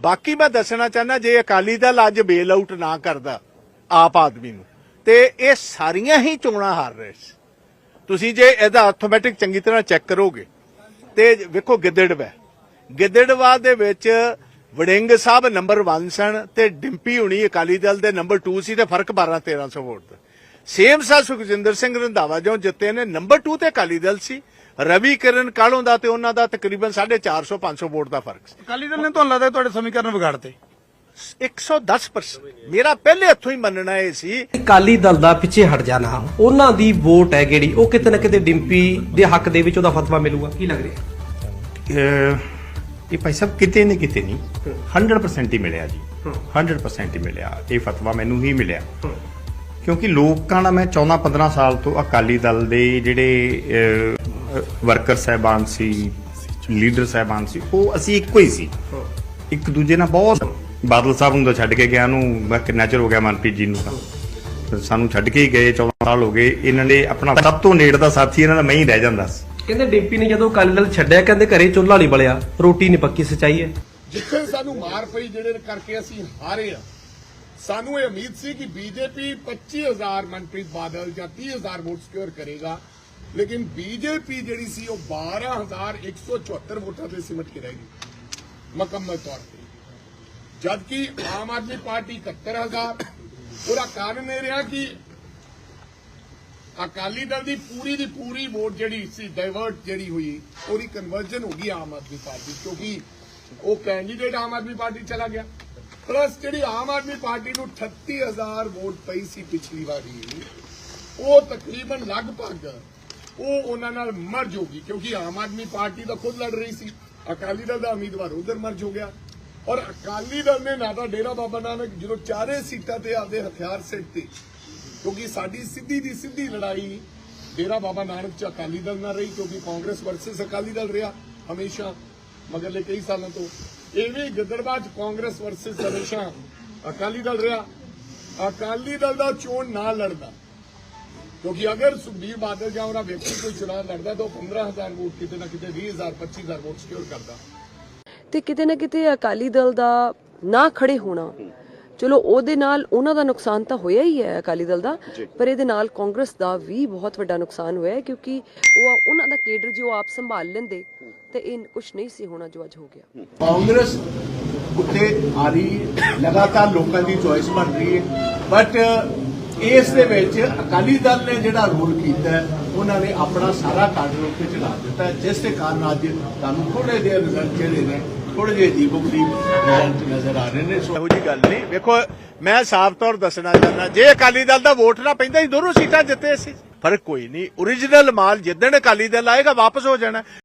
ਬਾਕੀ ਮੈਂ ਦੱਸਣਾ ਚਾਹੁੰਦਾ, ਜੇ ਅਕਾਲੀ ਦਲ ਅੱਜ ਬੇਲ ਆਊਟ ਨਾ ਕਰਦਾ, ਆਪ ਆਦਮੀ ਨੂੰ, ਤੇ ਇਹ ਸਾਰੀਆਂ ਹੀ ਚੋਣਾਂ ਹਾਰ ਰਹੇ ਸੀ। ਤੁਸੀਂ ਜੇ ਇਹਦਾ ਆਟੋਮੈਟਿਕ ਚੰਗੀ ਤਰ੍ਹਾਂ ਚੈੱਕ ਕਰੋਗੇ, ਤੇ ਵੇਖੋ ਗਿੱਦੜਵਾ ਗਿੱਦੜਵਾ ਦੇ ਵਿੱਚ ਵੜਿੰਗ ਸਾਹਿਬ ਨੰਬਰ 1 ਸਨ ਤੇ ਡਿੰਪੀ ਹੁਣੀ ਅਕਾਲੀ ਦਲ ਦੇ ਨੰਬਰ 2 ਸੀ ਤੇ ਫ਼ਰਕ 12 1300 ਵੋਟ ਦਾ। ਸੇਮ ਸਾ ਸੁਖਜਿੰਦਰ ਸਿੰਘ ਰੰਧਾਵਾ ਜੋ ਜਿੱਤੇ ਨੇ ਨੰਬਰ 2 ਤੇ ਅਕਾਲੀ ਦਲ ਸੀ। ਰਵੀ ਕਿਰਨ ਕਾਲੋਂ ਦਾ ਤੇ ਉਹਨਾਂ ਦਾ ਤਕਰੀਬਨ 450 500 ਵੋਟ ਦਾ ਫ਼ਰਕ ਸੀ। ਅਕਾਲੀ ਦਲ ਨੇ ਤੁਹਾਨੂੰ ਲੱਗਦਾ ਤੁਹਾਡੇ ਸਮੀਕਰਨ ਵਿਗਾੜਤੇ? 110% ਮੇਰਾ ਪਹਿਲੇ ਹੱਥੋਂ ਹੀ ਮੰਨਣਾ ਇਹ ਸੀ ਅਕਾਲੀ ਦਲ ਦਾ ਪਿੱਛੇ ਹਟ ਜਾਣਾ ਉਹਨਾਂ ਦੀ ਵੋਟ ਹੈ ਜਿਹੜੀ ਉਹ ਕਿਤੇ ਨਾ ਕਿਤੇ ਡਿੰਪੀ ਦੇ ਹੱਕ ਦੇ ਵਿੱਚ ਉਹਦਾ ਫਤਵਾ ਮਿਲੂਗਾ। ਕੀ ਲੱਗ ਰਿਹਾ? ਇਹ ਭਾਈ ਸਾਹਿਬ ਕਿਤੇ ਨਹੀਂ ਕਿਤੇ ਨਹੀਂ 100% ਹੀ ਮਿਲਿਆ ਜੀ। 100% ਹੀ ਮਿਲਿਆ। ਇਹ ਫਤਵਾ ਮੈਨੂੰ ਹੀ ਮਿਲਿਆ। ਕਿਉਂਕਿ ਲੋਕਾਂ ਦਾ ਮੈਂ 14 15 ਸਾਲ ਤੋਂ ਅਕਾਲੀ ਦਲ ਦੇ ਜਿਹੜੇ ਵਰਕਰ ਸਹਿਬਾਨ ਸੀ ਲੀਡਰ ਸਹਿਬਾਨ ਸੀ ਉਹ ਅਸੀਂ ਇੱਕੋ ਹੀ ਸੀ। ਇੱਕ ਦੂਜੇ ਨਾਲ ਬਹੁਤ ਬਾਦਲ ਸਾਹਿਬ ਨੂੰ ਤਾਂ ਛੱਡ ਕੇ ਗਿਆ ਨੂੰ ਮੈਂ ਕਿੰਨਾ ਚਿਰ ਹੋ ਗਿਆ ਮਨਪ੍ਰੀਤ ਜੀ ਨੂੰ ਤਾਂ। ਸਾਨੂੰ ਛੱਡ ਕੇ ਹੀ ਗਏ 14 ਸਾਲ ਹੋ ਗਏ ਇਹਨਾਂ ਨੇ ਆਪਣਾ ਸਭ ਤੋਂ ਨੇੜ ਦਾ ਸਾਥੀ ਇਹਨਾਂ ਦਾ ਮੈਂ ਹੀ ਰਹਿ ਜਾਂਦਾ ਸੀ। ਕਹਿੰਦੇ ਡਿੰਪੀ ਨੇ ਜਦੋਂ ਅਕਾਲੀ ਦਲ ਛੱਡਿਆ ਕਹਿੰਦੇ ਘਰੇ ਚੁੱਲ੍ਹਾ ਨਹੀਂ ਬਲਿਆ ਰੋਟੀ ਨਹੀਂ ਪੱਕੀ ਸਚਾਈ ਹੈ। ਜਿੱਥੇ ਸਾਨੂੰ ਮਾਰ ਪਈ ਜਿਹੜੇ ਕਰਕੇ ਅਸੀਂ ਹਾਰੇ ਆ ਸਾਨੂੰ ਇਹ ਉਮੀਦ ਸੀ ਕਿ ਬੀਜੇਪੀ 25000 ਮਨਪ੍ਰੀਤ ਬਾਦਲ ਜਾਂ 30000 ਵੋਟ ਸਿਕਿਉਰ ਕਰੇਗਾ। ਲੇਕਿਨ ਬੀਜੇਪੀ ਜਿਹੜੀ ਸੀ, ਉਹ 12174 ਵੋਟਾਂ ਤੇ ਸਿਮਟ ਕੇ ਰਹਿ ਗਈ, ਮੁਕੰਮਲ ਤੌਰ ਤੇ। ਜਦ ਆਮ ਆਦਮੀ ਪਾਰਟੀ 71000 ਉਹਦਾ ਕਾਰਨ ਇਹ ਰਿਹਾ ਕਿ ਅਕਾਲੀ ਦਲ ਦੀ ਪੂਰੀ ਦੀ ਪੂਰੀ ਵੋਟ ਜਿਹੜੀ ਸੀ ਡਾਇਵਰਟ ਜਿਹੜੀ ਹੋਈ, ਉਹਦੀ ਕਨਵਰਜਨ ਹੋ ਗਈ ਆਮ ਆਦਮੀ ਪਾਰਟੀ, ਕਿਉਂਕਿ ਉਹ ਕੈਂਡੀਡੇਟ ਆਮ ਆਦਮੀ ਪਾਰਟੀ ਚਲਾ ਗਿਆ। ਪਲੱਸ ਜਿਹੜੀ ਆਮ ਆਦਮੀ ਪਾਰਟੀ ਨੂੰ 38000 ਵੋਟ ਪਈ ਸੀ ਪਿਛਲੀ ਵਾਰੀ, ਉਹ ਤਕਰੀਬਨ ਲਗਭਗ ਉਹ ਉਹਨਾਂ ਨਾਲ ਮਰਜ ਹੋ ਗਈ, ਕਿਉਂਕਿ ਆਮ ਆਦਮੀ ਪਾਰਟੀ ਤਾਂ ਖੁਦ ਲੜ ਰਹੀ ਸੀ। ਅਕਾਲੀ ਦਲ ਦਾ ਉਮੀਦਵਾਰ ਉਧਰ ਮਰਜ ਹੋ ਗਿਆ। ਔਰ ਅਕਾਲੀ ਦਲ ਨੇ ਨਾ ਤਾਂ ਡੇਰਾ ਬਾਬਾ ਨਾਨਕ ਜਦੋਂ ਚਾਰੇ ਸੀਟਾਂ ਤੇ ਆਪਦੇ ਹਥਿਆਰ ਸਿੱਟ ਤੇ, ਕਿਉਂਕਿ ਸਾਡੀ ਸਿੱਧੀ ਦੀ ਸਿੱਧੀ ਲੜਾਈ ਡੇਰਾ ਬਾਬਾ ਨਾਨਕ ਚ ਅਕਾਲੀ ਦਲ ਨਾਲ ਰਹੀ, ਕਿਉਂਕਿ ਕਾਂਗਰਸ ਵਰਸਸ ਅਕਾਲੀ ਦਲ ਰਿਹਾ ਹਮੇਸ਼ਾ, ਮਗਰਲੇ ਕਈ ਸਾਲਾਂ ਤੋਂ। ਇਹ ਵੀ ਗਿੱਦੜਬਾਦ ਕਾਂਗਰਸ ਵਰਸਸ ਹਮੇਸ਼ਾ ਅਕਾਲੀ ਦਲ ਰਿਹਾ। ਅਕਾਲੀ ਦਲ ਦਾ ਚੋਣ ਨਾ ਲੜਦਾ। ਕਿਉਂਕਿ ਅਗਰ ਸੁਖਬੀਰ ਬਾਦਲ ਜਾਂ ਉਹਦਾ ਵਿਅਕਤੀ ਕੋਈ ਚੁਣਾਵ ਲੜਦਾ, ਤਾਂ ਉਹ 15000 ਵੋਟ ਕਿਤੇ ਨਾ ਕਿਤੇ 20000 25000 ਵੋਟ ਸਿਕਿਉਰ ਕਰਦਾ। ਤੇ ਕਿਤੇ ਨਾ ਕਿਤੇ ਅਕਾਲੀ ਦਲ ਦਾ ਨਾ ਖੜੇ ਹੋਣਾ ਚਲੋ ਉਹਦੇ ਨਾਲ ਉਹਨਾਂ ਦਾ ਨੁਕਸਾਨ ਤਾਂ ਹੋਇਆ ਹੀ ਹੈ ਅਕਾਲੀ ਦਲ ਦਾ ਪਰ ਇਹਦੇ ਨਾਲ ਕਾਂਗਰਸ ਦਾ ਵੀ ਬਹੁਤ ਵੱਡਾ ਨੁਕਸਾਨ ਹੋਇਆ ਹੈ ਕਿਉਂਕਿ ਉਹ ਉਹਨਾਂ ਦਾ ਕੇਡਰ ਜੋ ਆਪ ਸੰਭਾਲ ਲੈਂਦੇ ਤੇ ਇਹ ਕੁਝ ਨਹੀਂ ਸੀ ਹੋਣਾ ਜੋ ਅੱਜ ਹੋ ਗਿਆ। ਕਾਂਗਰਸ ਉੱਤੇ ਆ ਰਹੀ ਲਗਾਤਾਰ ਲੋਕਾਂ ਦੀ ਚੋਇਸ ਬਣ ਰਹੀ ਹੈ ਬਟ ਇਸ ਦੇ ਵਿੱਚ ਅਕਾਲੀ ਦਲ ਨੇ ਜਿਹੜਾ ਰੋਲ ਕੀਤਾ ਉਹਨਾਂ ਨੇ ਆਪਣਾ ਸਾਰਾ ਕਾਰਡ ਉੱਤੇ ਚੜਾ ਦਿੱਤਾ ਜਿਸ ਦੇ ਕਾਰਨ ਅੱਜ ਤੁਹਾਨੂੰ ਥੋੜੇ ਜਿਹੇ ਰਿਜ਼ਲਟ ਜਿਹੜੇ ਨੇ ਥੋੜੇ ਜਿਹੇ ਅਜੀਬੋ-ਗਰੀਬ ਨਜ਼ਰ ਆ ਰਹੇ ਨੇ, ਸੋ ਇਹੋ ਜੀ ਗੱਲ ਨਹੀਂ। ਵੇਖੋ, ਮੈਂ ਸਾਫ਼ ਤੌਰ ਦੱਸਣਾ ਚਾਹੁੰਦਾ, ਜੇ ਅਕਾਲੀ ਦਲ ਦਾ ਵੋਟ ਨਾ ਪੈਂਦਾ ਸੀ ਦੋਨੋਂ ਸੀਟਾਂ ਜਿੱਤੇ ਸੀ ਫ਼ਰਕ ਕੋਈ ਨਹੀਂ। origignal ਮਾਲ ਜਿੱਦਣ ਅਕਾਲੀ ਦਲ ਆਏਗਾ, ਵਾਪਸ ਹੋ ਜਾਣਾ।